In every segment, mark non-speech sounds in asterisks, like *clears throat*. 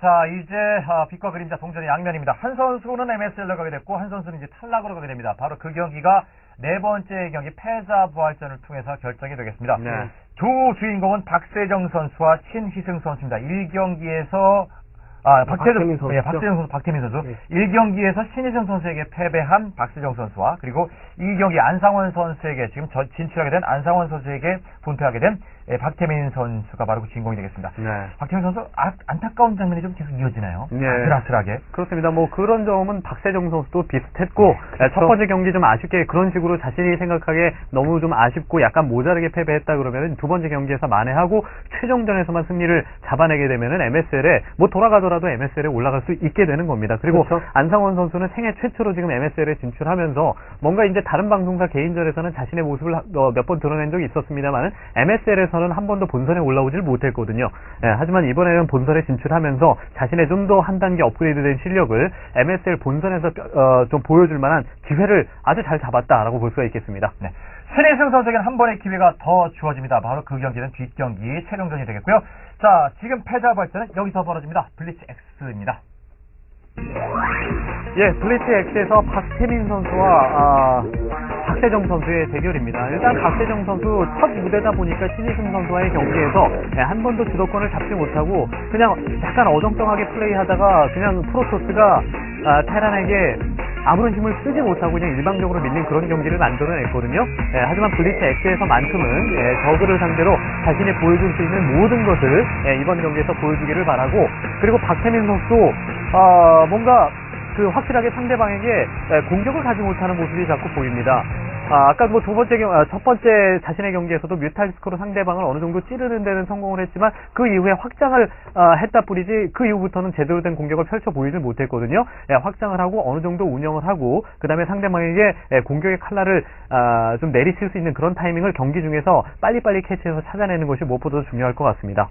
자, 이제 아, 빛과 그림자 동전의 양면입니다. 한 선수는 MSL로 가게 됐고 한 선수는 이제 탈락으로 가게 됩니다. 바로 그 경기가 네 번째 경기 패자 부활전을 통해서 결정이 되겠습니다. 네. 두 주인공은 박세정 선수와 신희승 선수입니다. 1경기에서 아, 박세정 박태민 선수죠. 예, 박세정 선수, 박태민 선수. 네. 1경기에서 신희승 선수에게 패배한 박세정 선수와 그리고 2경기 안상원 선수에게 지금 저- 진출하게 된 안상원 선수에게 분패하게 된 예, 박태민 선수가 바로 그 주인공이 되겠습니다. 네. 박태민 선수 아, 안타까운 장면이 좀 계속 이어지나요? 네. 아슬아슬하게. 그렇습니다. 뭐 그런 점은 박세정 선수도 비슷했고 네, 에, 첫 번째 경기 좀 아쉽게 그런 식으로 자신이 생각하기에 너무 좀 아쉽고 약간 모자르게 패배했다 그러면은 두 번째 경기에서 만회하고 최종전에서만 승리를 잡아내게 되면은 MSL에 뭐 돌아가더라도 MSL에 올라갈 수 있게 되는 겁니다. 그리고 그렇죠. 안상원 선수는 생애 최초로 지금 MSL에 진출하면서 뭔가 이제 다른 방송사 개인전에서는 자신의 모습을 어, 몇번 드러낸 적이 있었습니다만은 MSL에서 는 한 번도 본선에 올라오질 못했거든요. 예, 하지만 이번에는 본선에 진출하면서 자신의 좀 더 한 단계 업그레이드된 실력을 MSL 본선에서 어, 좀 보여줄 만한 기회를 아주 잘 잡았다라고 볼 수가 있겠습니다. 네. 신혜승 선수에게는 한 번의 기회가 더 주어집니다. 바로 그 경기는 뒷경기 최종전이 되겠고요. 자, 지금 패자 발전은 여기서 벌어집니다. 블리츠 X입니다. 예, 블리츠 X에서 박태민 선수와 아, 박세정 선수의 대결입니다. 일단 박세정 선수 첫 무대다 보니까 신희승 선수와의 경기에서 예, 한 번도 주도권을 잡지 못하고 그냥 약간 어정쩡하게 플레이하다가 그냥 프로토스가 아, 테란에게 아무런 힘을 쓰지 못하고 그냥 일방적으로 밀린 그런 경기를 만들어냈거든요. 예, 하지만 블리츠 X에서만큼은 예, 저그를 상대로 자신이 보여줄 수 있는 모든 것을 예, 이번 경기에서 보여주기를 바라고 그리고 박태민 선수도 아, 뭔가 그 확실하게 상대방에게 예, 공격을 가지 못하는 모습이 자꾸 보입니다. 아, 아까 뭐 두 번째 경, 아, 첫 번째 자신의 경기에서도 뮤탈스크로 상대방을 어느 정도 찌르는 데는 성공을 했지만 그 이후에 확장을 아, 했다 뿐이지 그 이후부터는 제대로 된 공격을 펼쳐 보이질 못했거든요. 예, 확장을 하고 어느 정도 운영을 하고 그 다음에 상대방에게 예, 공격의 칼날을 아, 좀 내리칠 수 있는 그런 타이밍을 경기 중에서 빨리빨리 캐치해서 찾아내는 것이 무엇보다도 중요할 것 같습니다.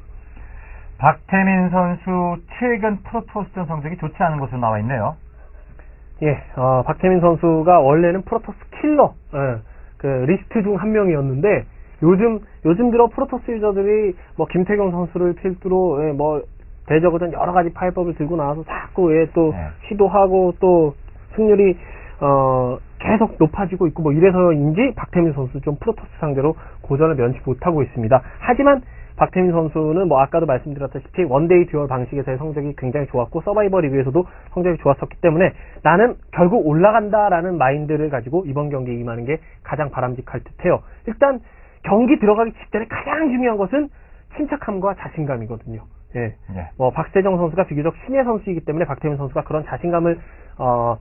박태민 선수 최근 프로토스전 성적이 좋지 않은 것으로 나와 있네요. 예, 어, 박태민 선수가 원래는 프로토스 킬러, 예, 그 리스트 중 한 명이었는데 요즘 요즘 들어 프로토스 유저들이 뭐 김태경 선수를 필두로 예, 뭐 대저거든 여러 가지 파이법을 들고 나와서 자꾸 예, 또 네. 시도하고 또 승률이 어 계속 높아지고 있고 뭐 이래서인지 박태민 선수 좀 프로토스 상대로 고전을 면치 못하고 있습니다. 하지만 박태민 선수는 뭐 아까도 말씀드렸다시피 원데이 듀얼 방식에서의 성적이 굉장히 좋았고 서바이벌 리그에서도 성적이 좋았었기 때문에 나는 결국 올라간다라는 마인드를 가지고 이번 경기에 임하는 게 가장 바람직할 듯해요. 일단 경기 들어가기 직전에 가장 중요한 것은 침착함과 자신감이거든요. 예. 예. 뭐 박세정 선수가 비교적 신예 선수이기 때문에 박태민 선수가 그런 자신감을 어,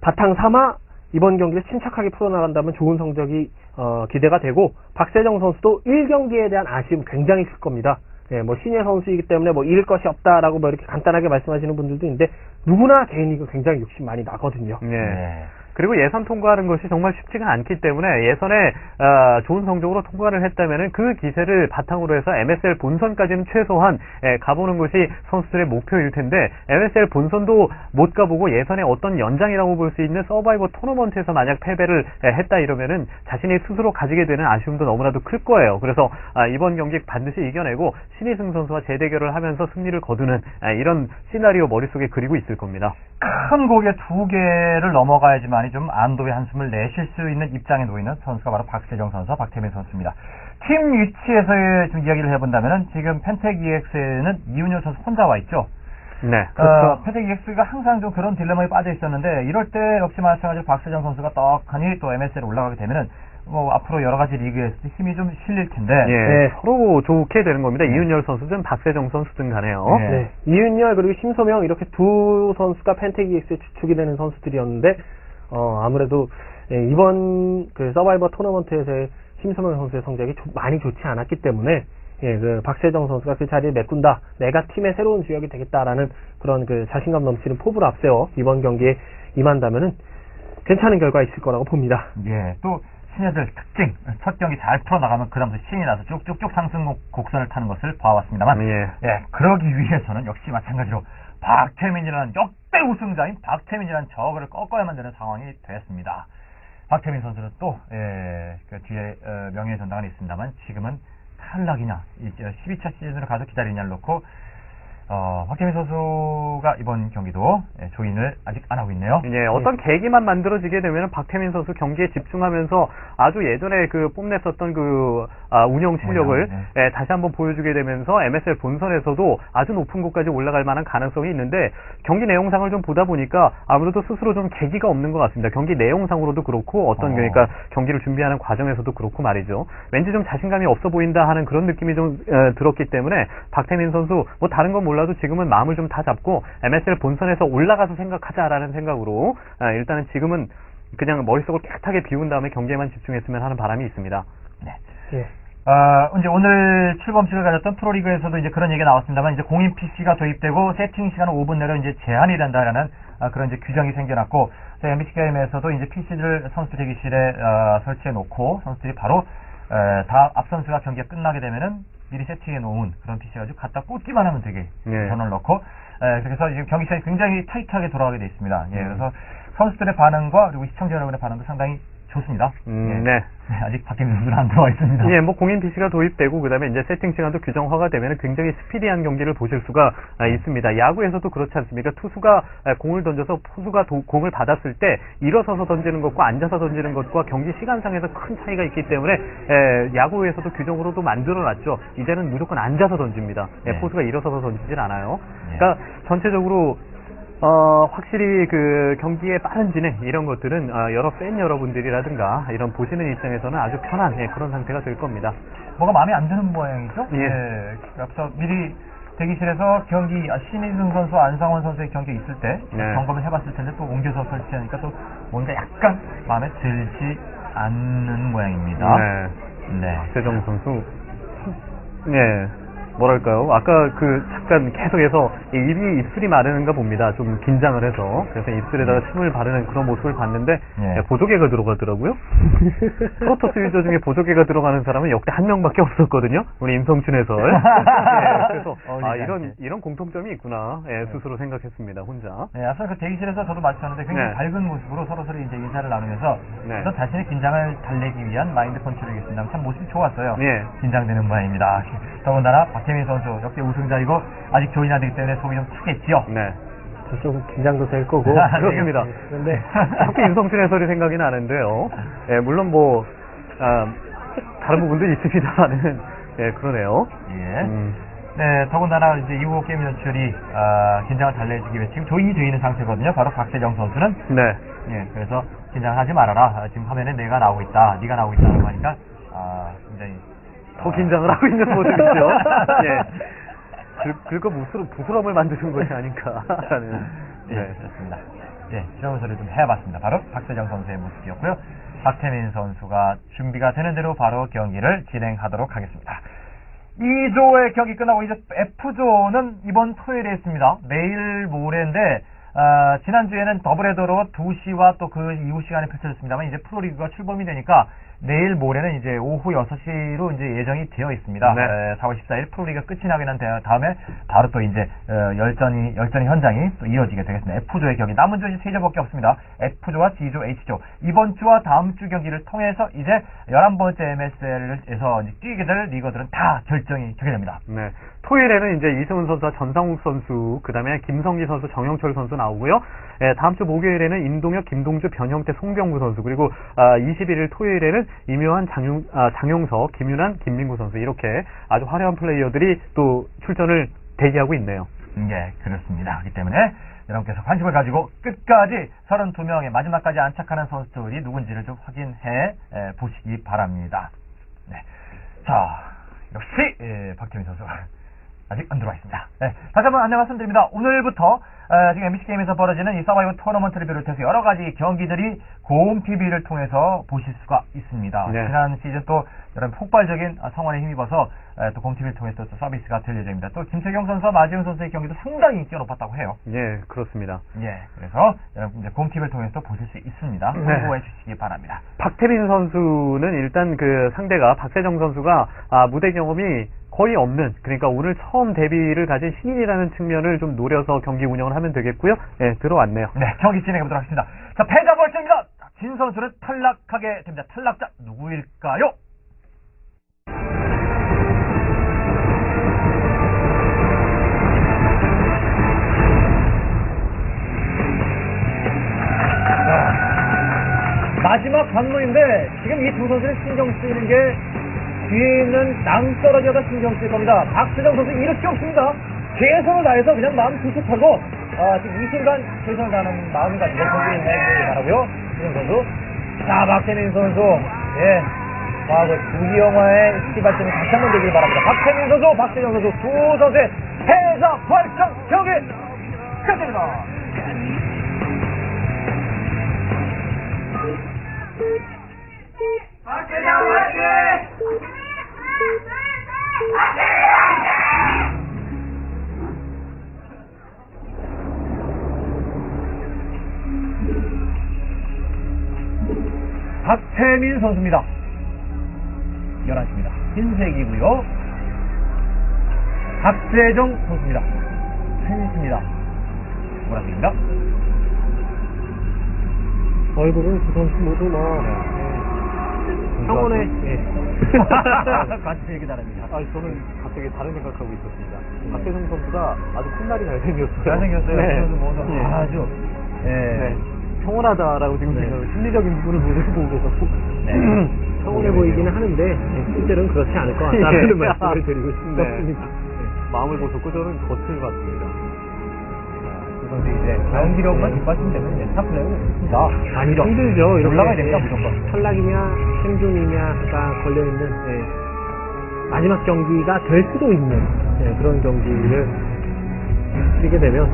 바탕 삼아 이번 경기를 침착하게 풀어나간다면 좋은 성적이 어, 기대가 되고 박세정 선수도 1경기에 대한 아쉬움 굉장히 클 겁니다. 예, 뭐 신예 선수이기 때문에 뭐 잃을 것이 없다라고 뭐 이렇게 간단하게 말씀하시는 분들도 있는데 누구나 개인이고 굉장히 욕심 많이 나거든요. 예. 네. 그리고 예선 통과하는 것이 정말 쉽지가 않기 때문에 예선에 어, 좋은 성적으로 통과를 했다면은 그 기세를 바탕으로 해서 MSL 본선까지는 최소한 예, 가보는 것이 선수들의 목표일 텐데 MSL 본선도 못 가보고 예선에 어떤 연장이라고 볼 수 있는 서바이버 토너먼트에서 만약 패배를 예, 했다 이러면은 자신이 스스로 가지게 되는 아쉬움도 너무나도 클 거예요. 그래서 아, 이번 경기 반드시 이겨내고 신희승 선수와 재대결을 하면서 승리를 거두는 아, 이런 시나리오 머릿속에 그리고 있을 겁니다. 큰 고개 두 개를 넘어가야지만 이 좀 안도의 한숨을 내쉴 수 있는 입장에 놓이는 선수가 바로 박세정 선수와 박태민 선수입니다. 팀 위치에서 좀 이야기를 해본다면은 지금 펜텍 EX에는 이윤열 선수 혼자 와 있죠. 네. 어, 펜텍 EX가 항상 좀 그런 딜레마에 빠져 있었는데 이럴 때 역시 마찬가지로 박세정 선수가 떡하니 또 MSL에 올라가게 되면은 뭐 앞으로 여러 가지 리그에서 힘이 좀 실릴 텐데 예, 네. 서로 좋게 되는 겁니다. 이윤열 선수든 박세정 선수든 간에요. 네. 네. 이윤열 그리고 심소명 이렇게 두 선수가 펜테기엑스의 주축이 되는 선수들이었는데 어, 아무래도 예, 이번 그 서바이버 토너먼트에서의 심소명 선수의 성적이 조- 많이 좋지 않았기 때문에 예, 그 박세정 선수가 그 자리를 메꾼다. 내가 팀의 새로운 주역이 되겠다라는 그런 그 자신감 넘치는 포부를 앞세워 이번 경기에 임한다면은 괜찮은 결과 있을 거라고 봅니다. 예, 또 신예들 특징 첫 경기 잘 풀어나가면 그다음부터 신이 나서 쭉쭉쭉 상승 곡- 곡선을 타는 것을 봐왔습니다만 예. 예, 그러기 위해서는 역시 마찬가지로 박태민이라는 역 대 우승자인 박태민이라는 저그를 꺾어야만 되는 상황이 됐습니다. 박태민 선수는 또, 예, 그 뒤에 어, 명예의 전당은 있습니다만 지금은 탈락이냐, 이제 12차 시즌으로 가서 기다리냐를 놓고 어, 박태민 선수가 이번 경기도 예, 조인을 아직 안 하고 있네요. 예, 어떤 계기만 만들어지게 되면 박태민 선수 경기에 집중하면서 아주 예전에 그 뽐냈었던 그 아, 운영 실력을 네. 예, 다시 한번 보여주게 되면서 MSL 본선에서도 아주 높은 곳까지 올라갈 만한 가능성이 있는데 경기 내용상을 좀 보다 보니까 아무래도 스스로 좀 계기가 없는 것 같습니다. 경기 내용상으로도 그렇고 어떤 어. 그러니까 경기를 준비하는 과정에서도 그렇고 말이죠. 왠지 좀 자신감이 없어 보인다 하는 그런 느낌이 좀 에, 들었기 때문에 박태민 선수 뭐 다른 건 몰라 도 지금은 마음을 좀 다 잡고 MSL 본선에서 올라가서 생각하자라는 생각으로 아, 일단은 지금은 그냥 머릿속을 깨끗하게 비운 다음에 경기에만 집중했으면 하는 바람이 있습니다. 네. 예. 어, 이제 오늘 출범식을 가졌던 프로리그에서도 이제 그런 얘기가 나왔습니다만 이제 공인 PC가 도입되고 세팅 시간은 5분 내로 이제 제한이 된다라는 아, 그런 이제 규정이 생겨났고 MBC 게임에서도 이제 PC를 선수 대기실에 어, 설치해 놓고 선수들이 바로 에, 다 앞선수가 경기가 끝나게 되면은 미리 세팅해 놓은 그런 PC 가지고 갖다 꽂기만 하면 되게 네. 전원을 넣고 에, 그래서 지금 경기 시간이 굉장히 타이트하게 돌아가게 돼 있습니다. 예, 음. 그래서 선수들의 반응과 그리고 시청자 여러분의 반응도 상당히 좋습니다. 음, 예. 네. 네, 아직 박혜민 선수는 안 들어와 있습니다. 예, 뭐 공인 PC가 도입되고 그다음에 이제 세팅 시간도 규정화가 되면 굉장히 스피디한 경기를 보실 수가 아, 있습니다. 야구에서도 그렇지 않습니까? 투수가 아, 공을 던져서 투수가 도- 공을 받았을 때 일어서서 던지는 것과 앉아서 던지는 것과 경기 시간상에서 큰 차이가 있기 때문에 에, 야구에서도 규정으로도 만들어놨죠. 이제는 무조건 앉아서 던집니다. 예, 네. 포수가 일어서서 던지질 않아요. 네. 그러니까 전체적으로 어, 확실히 그 경기의 빠른 진행 이런 것들은 어, 여러 팬 여러분들이라든가 이런 보시는 입장에서는 아주 편한 예, 그런 상태가 될 겁니다. 뭐가 마음에 안 드는 모양이죠? 예. 앞서 미리 대기실에서 경기 아, 신희승 선수, 안상원 선수의 경기 있을 때 네. 점검을 해봤을 텐데 또 옮겨서 설치하니까 또 뭔가 약간 마음에 들지 않는 모양입니다. 네. 네. 박세정 선수. 예. 뭐랄까요. 아까 그 잠깐 계속해서 이 입이 입술이 마르는가 봅니다. 좀 긴장을 해서. 그래서 입술에다가 침을 바르는 그런 모습을 봤는데 예. 예, 보조개가 들어가더라고요. *laughs* 프로토스 유저 중에 보조개가 들어가는 사람은 역대 한 명밖에 없었거든요. 우리 임성춘 해설. 예, 그래서 *laughs* 아, 이런. 이런 공통점이 있구나. 예, 스스로 생각했습니다. 혼자. 네, 앞서 그 대기실에서 저도 마주쳤는데 굉장히 네. 밝은 모습으로 서로 서로 이제 인사를 나누면서 네. 어떤 자신의 긴장을 달래기 위한 마인드 펀치를 했습니다. 참 모습이 좋았어요. 예. 긴장되는 모양입니다. 더군다나 박 혜민 선수 역대 우승자이고 아직 조인이 안 되기 때문에 속이 좀 타겠지요. 네. 저좀 긴장도 될 거고. *laughs* 그렇습니다. 예, 그런데 자꾸 임성춘 해설이 생각이 나는데요. 예, 물론 뭐, 아, 다른 부분도 있습니다만은, 예, 그러네요. 예. 음, 네, 더군다나 이제 이후 게임 연출이 아, 긴장을 달래주기 위해 지금 조인이 되어 있는 상태거든요. 바로 박세정 선수는 네. 예, 그래서 긴장하지 말아라. 아, 지금 화면에 내가 나오고 있다. 네가 나오고 있다는 거니까 아, 굉장히 더 아, 긴장을 하고 있는 모습이죠. *laughs* 예. 그, 그거 부스러, 부스럼을 만드는 것이 아닌가라는. 예, 네. 그렇습니다. 예, 실험 소리 좀 해봤습니다. 바로 박세정 선수의 모습이었고요. 박태민 선수가 준비가 되는 대로 바로 경기를 진행하도록 하겠습니다. 2조의 경기 끝나고 이제 F조는 이번 토요일에 있습니다. 내일 모레인데 아, 지난주에는 더블헤더로 2시와 또 그 이후 시간에 펼쳐졌습니다만 이제 프로리그가 출범이 되니까 내일 모레는 이제 오후 6시로 이제 예정이 되어 있습니다. 네. 에, 4월 14일 프로리그가 끝이 난 다- 다음에 바로 또 이제 어, 열전이 열전의 현장이 또 이어지게 되겠습니다. F조의 경기 남은 조 이제 세 조밖에 없습니다. F조와 G조, H조 이번 주와 다음 주 경기를 통해서 이제 11번째 MSL에서 뛰게 될 리거들은 다 결정이 되게 됩니다. 네. 토요일에는 이제 이승훈 선수와 전상욱 선수, 그 다음에 김성기 선수, 정영철 선수 나오고요. 예, 다음 주 목요일에는 임동혁, 김동주, 변형태, 송병구 선수, 그리고 아, 21일 토요일에는 임요한, 장용, 아, 장용석, 김윤환, 김민구 선수 이렇게 아주 화려한 플레이어들이 또 출전을 대기하고 있네요. 예, 그렇습니다. 그렇기 때문에 여러분께서 관심을 가지고 끝까지 32명의 마지막까지 안착하는 선수들이 누군지를 좀 확인해 에, 보시기 바랍니다. 네. 자, 역시 예, 박태민 선수 아직 안 들어와 있습니다. 네, 다시 한번 안내 말씀드립니다. 오늘부터 어, 지금 MBC 게임에서 벌어지는 이 서바이벌 토너먼트를 비롯해서 여러 가지 경기들이 고음 TV를 통해서 보실 수가 있습니다. 네. 지난 시즌 또 여러분 폭발적인 아, 성원에 힘입어서 에, 또 곰TV를 통해서 또 서비스가 될 예정입니다. 또 김태경 선수와 마지훈 선수의 경기도 상당히 인기가 높았다고 해요. 예, 그렇습니다. 예, 그래서 여러분 이제 곰TV를 통해서 또 보실 수 있습니다. 네. 참고해 주시기 바랍니다. 박태민 선수는 일단 그 상대가 박세정 선수가 아, 무대 경험이 거의 없는 그러니까 오늘 처음 데뷔를 가진 신인이라는 측면을 좀 노려서 경기 운영을 하면 되겠고요. 네, 들어왔네요. 네, 경기 진행해 보도록 하겠습니다. 자, 패자 벌칙입니다 진 선수는 탈락하게 됩니다. 탈락자 누구일까요? 마지막 관문인데 지금 이 두 선수를 신경 쓰이는 게 뒤에 있는 낭떠러지가 신경 쓸 겁니다. 박수정 선수 이렇게 없습니다. 최선을 다해서 그냥 마음 두둑하고 아, 지금 이 순간 최선을 다하는 마음을 가지고 선수를 해주길 바라고요. 신정 선수. 자, 박태민 선수. 예. 과거 두기 영화의 시발점이 다시 한번 되길 바랍니다. 박태민 선수, 박태정 선수 두 선수의 해자 활성 경기 끝입니다. 박태민 선수입니다. 11시입니다. 흰색이고요. 박재정 선수입니다. 펜스입니다. 보라색입니다. 얼굴은 두 선수 모두 뭐 평원에 예. *laughs* 같이 얘기 잘합니다. 아, 저는 갑자기 다른 생각하고 있었습니다. 박재성 선수가 아주 콧날이 잘생겼어요. 잘생겼어요. 네. 예. 아주. 예. 네. 평온하다라고 지금 네. 생각을 심리적인 부분을 보고 계셨고 네. *clears throat* 평온해 보이기는 하는데 네, 실제로는 그렇지 않을 것 *laughs* 같다는 예. 말씀을 드리고 싶습니다. 네. 마음을 보셨고 저는 겉을 봤습니다. 그 선수 이제 경기력만 뒷받침 되면 이제 스타플레이가 좋습니다. 많이 힘들죠. 이렇게 올라가야 됩니다, 예, 무조건. 탈락이냐 생존이냐가 걸려있는 예, 마지막 경기가 될 수도 있는 예, 그런 경기를 치르게 되면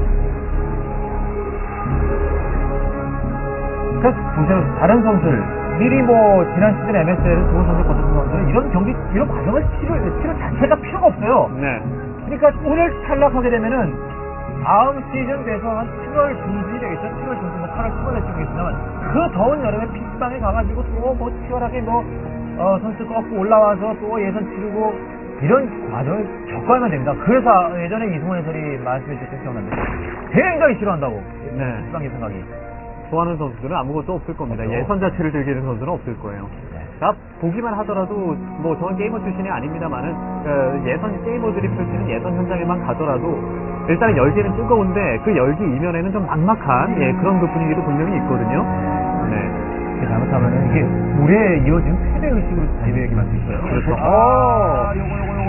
그러니까 보세요. 다른 선수들 미리 뭐 지난 시즌 MSL은 좋은 선수 거쳤던 선수는 이런 경기 이런 과정을 치료 치료 자체가 필요가 없어요. 네. 그러니까 오늘 탈락하게 되면은 다음 시즌 돼서 한 7월 중순이 되겠죠. 7월 중순, 뭐 8월 초반에 되겠지만 그 더운 여름에 PC방에 가가지고 또 뭐 치열하게 뭐 어, 선수 꺾고 올라와서 또 예선 치르고 이런 과정을 겪어야 만 됩니다. 그래서 예전에 이승원 해설이 말씀해 주셨을 기억나는데 굉장히 싫어한다고 네. PC방 예선하기. 좋아하는 선수들은 아무것도 없을 겁니다. 예선 자체를 즐기는 선수는 없을 거예요. 네. 자, 보기만 하더라도, 뭐, 저는 게이머 출신이 아닙니다만은, 어, 예선 게이머들이 펼치는 예선 현장에만 가더라도, 일단은 열기는 뜨거운데, 그 열기 이면에는 좀 막막한, 예, 그런 그 분위기도 분명히 있거든요. 네. 이게 잘못하면 이게 물에 이어진 패배 의식으로 자리매김 할 수 있어요. 그렇죠. 아, 요거 요거 요거.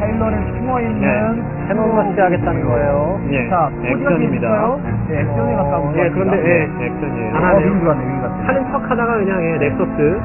타일러를 숨어 있는 네. 해놓고 시작하겠다는 거예요. 예, 자, 액션입니다. 네, 액션에 가까운 예, 것 그런데. 예. 액션이에요. 하나, 어, 네. 여기 들어왔네, 여기 갔네. 하는 척 하다가 그냥 예, 넥서스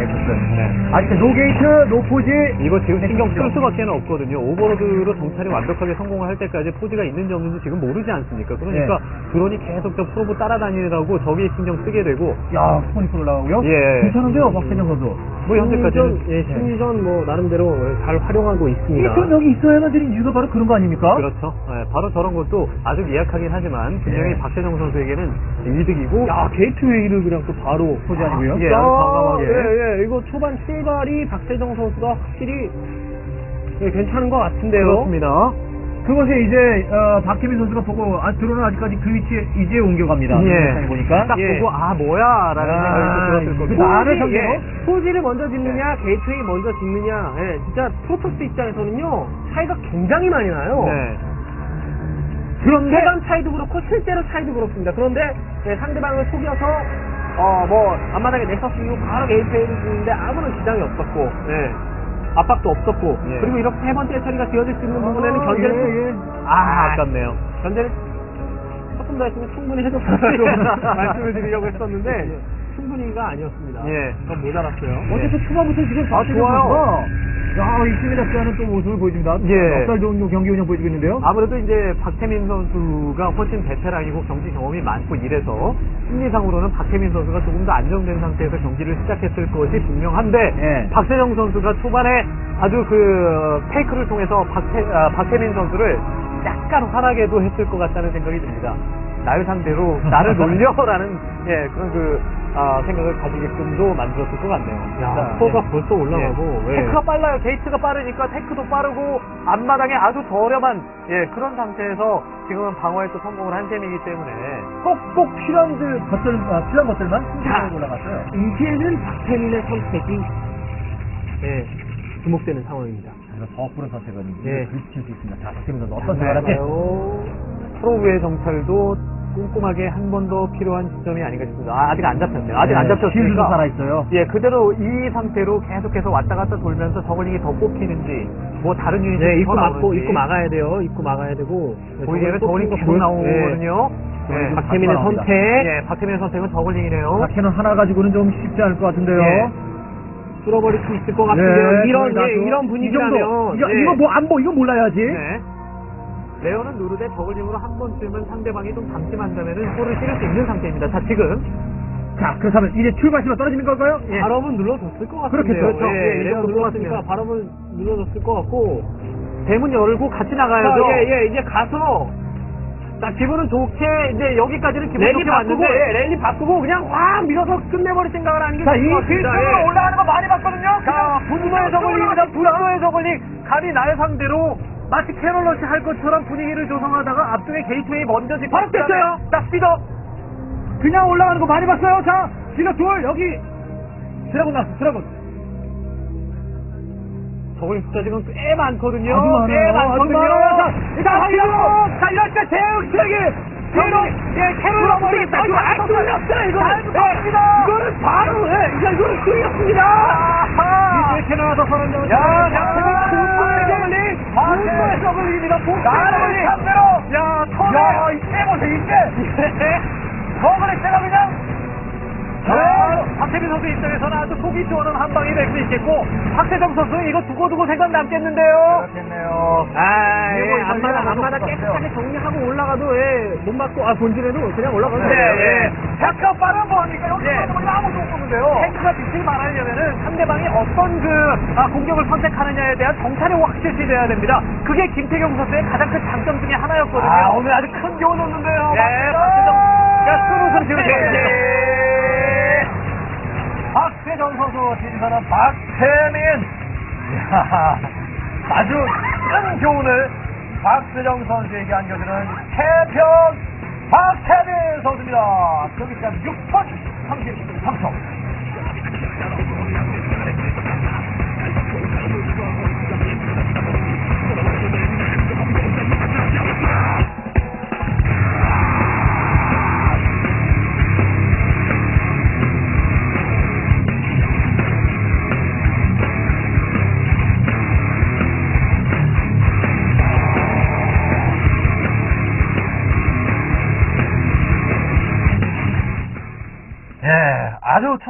액션. 네. 아, 이제 노게이트, 노포지. 이거 지금 신경 쓸 수밖에 없거든요. 오버로드로 정찰이 완벽하게 성공을 할 때까지 포지가 있는지 없는지 지금 모르지 않습니까? 그러니까 드론이 계속 저 프로브 따라다니느라고 저기 신경 쓰게 되고 야, 스포니프 올라가고요. 예. 괜찮은데요, 박태정 선수. 뭐 현재까지는 심리전, 예, 심리전 뭐 나름대로 잘 활용하고 있습니다. 이전 여기 있어야만 되는 이유가 바로 그런 거 아닙니까? 그렇죠. 예, 바로 저런 것도 아주 미약하긴 하지만 분명히 예. 박세정 선수에게는 이득이고 야, 게이트웨이를 그냥 또 바로 포지 아니고요. 예, 야, 아주 과감하게. 예, 예, 이거 초반 출발이 박세정 선수가 확실히 예, 괜찮은 것 같은데요. 그렇습니다. 그것에 이제 어, 박혜민 선수가 보고 아 드론은 아직까지 그 위치에 이제 옮겨갑니다. 예. 보니까 딱 예. 보고 아 뭐야라는 아, 생각이 또 들었을 겁니다. 나를 상대로? 예, 포지를 먼저 짓느냐, 게이트웨이 먼저 짓느냐, 예, 진짜 프로토스 입장에서는요, 차이가 굉장히 많이 나요. 네. 그런데 체감 차이도 그렇고 실제로 차이도 그렇습니다. 그런데 예, 상대방을 속여서 어 뭐 앞마당에 넥서스 이후 바로 게이트웨이를 주는데 아무런 지장이 없었고 예. 압박도 없었고 예. 그리고 이렇게 세 번째 처리가 지어질 수 있는 부분에는 아, 견제를 예, 예. 아, 아깝네요. 견제를 조금 더 했으면 충분히 해줬다고 *laughs* 말씀을 드리려고 했었는데 충분히가 아니었습니다. 예. 그건 모자랐어요. 어쨌든 초반부터 지금 아, 좋아요. 야, 이승에 잡지 않은 또 모습을 보여줍니다. 예. 역살 좋은 경기 운영 보여주고 있는데요. 아무래도 이제 박태민 선수가 훨씬 베테랑이고 경기 경험이 많고 이래서 심리상으로는 박태민 선수가 조금 더 안정된 상태에서 경기를 시작했을 것이 분명한데 예. 박세정 선수가 초반에 아주 그 페이크를 통해서 박태, 아, 박태민 선수를 약간 화나게도 했을 것 같다는 생각이 듭니다. 나를 상대로 나를 놀려라는 *laughs* 예 그런 그 아, 생각을 가지게끔도 만들었을 것 같네요. 야, 자, 스코어가 예. 벌써 올라가고 예. 예. 테크가 빨라요. 게이트가 빠르니까 테크도 빠르고 앞마당에 아주 저렴한 예 그런 상태에서 지금은 방어에 또 성공을 한 셈이기 때문에 꼭꼭 필요한 그 것들, 아, 필요한 것들만 자. 충분히 올라갔어요. 이제는 박태민의 선택이 예, 주목되는 상황입니다. 그래서 더 푸른 선택은 예. 예. 들이킬 수 있습니다. 자, 선수 어떤 생각을 할지. 요 프로브의 정찰도 꼼꼼하게 한 번 더 필요한 시점이 아닌가 싶습니다. 아, 아직 안 잡혔네요. 아직 안 네, 잡혔으니까. 살아있어요. 예, 그대로 이 상태로 계속해서 왔다 갔다 돌면서 저글링이 더 뽑히는지, 뭐 다른 유닛이 네, 더 입구 막고. 입구 막아야 돼요. 입구 막아야 되고. 네, 보이에는 저글링 계속 거 나오거든요. 네, 예, 박태민의. 선택. 예, 박태민의 선택은 저글링이네요. 자, 캐논 하나 가지고는 좀 쉽지 않을 것 같은데요. 예. 뚫어버릴 수 있을 것 같은데요. 네, 이런, 예. 이런 이 분위기라면. 정도. 이거, 예. 이거 뭐 안 보, 이거 몰라야지. 네. 레어는 누르되 저글링으로 한 번쯤은 상대방이 좀 방심한다면은 골을 실을 수 있는 상태입니다. 자, 지금. 자, 그렇다면 이제 출발시로 떨어지는 걸까요? 예. 발업은 눌러줬을 것 같은데요. 그렇겠죠. 예, 예, 이 레어 같으면. 발업은 눌러줬을 것 같고. 대문 열고 같이 나가야죠. 자, 예, 예, 이제 가서. 자, 기분은 좋게, 이제 여기까지는 기분 랠리 좋게 바꾸고, 왔는데. 예, 랠리 바꾸고 그냥 확 밀어서 끝내버릴 생각을 하는 게 자, 좋을 이것 같습니다. 뒤쪽으로 예. 올라가는 거 많이 봤거든요. 자, 분노의 저글링입니다. 분노의 저글링. 감히 날 상대로 마치 캐롤러시 할 것처럼 분위기를 조성하다가 앞쪽에 게이트웨이 먼저 지금 바로 뺐어요. 딱 스피더. 그냥 올라가는 거 많이 봤어요. 자, 지금 둘, 여기. 드라곤 나왔어, 드라곤. 저글링 숫자 지금 꽤 많거든요. 아주 많아요. 꽤 많거든요. 아주 많아요. 자, 자, 자, 지금 자, 이럴 때 대응 쓰레기. 뒤로, 예, 캐롤러 뚫렸다. 이거 안 뚫렸어요, 이거. 잘 붙었습니다. 이거는 바로, 예, 이거, 이거는 뚫렸습니다. 이렇게 나와서 선언장. 야, 야, 분노의 저글링입니다. 나를 상대로. 야, 턴에. 야, 이때 보세요, 이때. 저글링 때가 그냥. 자, 박태민 선수 입장에서는 아주 속이 시원한 한 방이 될 수 있겠고, 박태정 선수 이거 두고두고 생각 남겠는데요. 그렇겠네요. 아, 예, 안마다, 안마다 깨끗하게 정리하고 올라가도, 예, 못 맞고, 아, 본진에도 그냥 올라가도 네, 돼요. 예. 잠깐 빠른 거 하니까 여기 예. 빠르면 아무도 없는데요. 탱크가 빛을 발하려면은 상대방이 어떤 그 아, 공격을 선택하느냐에 대한 정찰이 확실시 돼야 됩니다. 그게 김태경 선수의 가장 큰 장점 중에 하나였거든요. 아, 오늘 아주 큰 교훈 얻는데요. 예, 박태정. 야, 스루선 지금 예. 박태정 선수 진선은 박태민. 이야, 아주 큰 교훈을 박태정 선수에게 안겨주는 태평 박태민 선수입니다. 여기까지 6분 33초.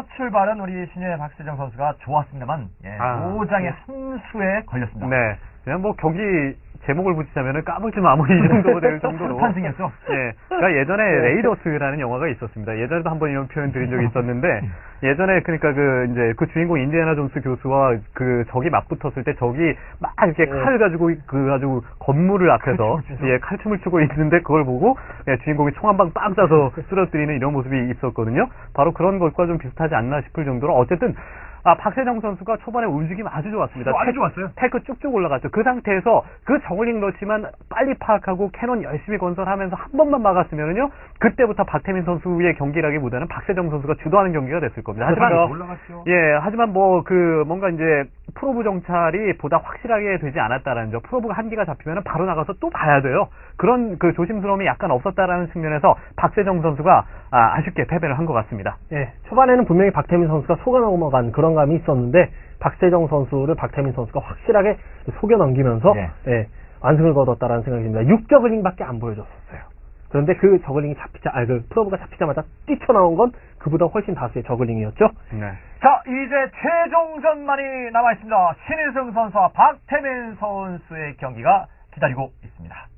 첫 출발은 우리 신예 박세정 선수가 좋았습니다만, 예, 아, 오장의 한 수에 걸렸습니다. 네. 그냥 뭐 경기 제목을 붙이자면은 까불지 마무 이 정도 될 *laughs* 정도로. 판승이었죠? 예. 그러니까 예전에 레이더스라는 영화가 있었습니다. 예전에도 한번 이런 표현 드린 적이 있었는데 *laughs* 예전에 그러니까 그 이제 그 주인공 인디애나 존스 교수와 그 적이 맞붙었을 때 적이 막 이렇게 칼 가지고 그 아주 건물을 앞에서 예 칼춤을 추고 있는데 그걸 보고 예, 주인공이 총 한 방 빵 쏴서 *laughs* 쓰러뜨리는 이런 모습이 있었거든요. 바로 그런 것과 좀 비슷하지 않나 싶을 정도로 어쨌든 아 박세정 선수가 초반에 움직임 아주 좋았습니다. 아주 태- 좋았어요. 테크 쭉쭉 올라갔죠. 그 상태에서 그 저글링 러치만 빨리 파악하고 캐논 열심히 건설하면서 한 번만 막았으면은요. 그때부터 박태민 선수의 경기라기보다는 박세정 선수가 주도하는 경기가 됐을 겁니다. 하지만 올라갔죠. 예, 하지만 뭐 그 뭔가 이제 프로브 정찰이 보다 확실하게 되지 않았다라는 점, 프로브가 한기가 잡히면 바로 나가서 또 봐야 돼요. 그런 그 조심스러움이 약간 없었다라는 측면에서 박세정 선수가 아, 쉽게 패배를 한 것 같습니다. 예, 초반에는 분명히 박태민 선수가 속아 넘어간 그런 감이 있었는데 박세정 선수를 박태민 선수가 확실하게 속여 넘기면서 예. 예, 완승을 거뒀다라는 생각이 듭니다. 6저글링밖에 안 보여줬었어요. 그런데 그 저글링이 잡히자, 아, 그 프로브가 잡히자마자 뛰쳐나온 건 그보다 훨씬 다수의 저글링이었죠. 네. 자, 이제 최종전만이 남아있습니다. 신일승 선수와 박태민 선수의 경기가 기다리고 있습니다.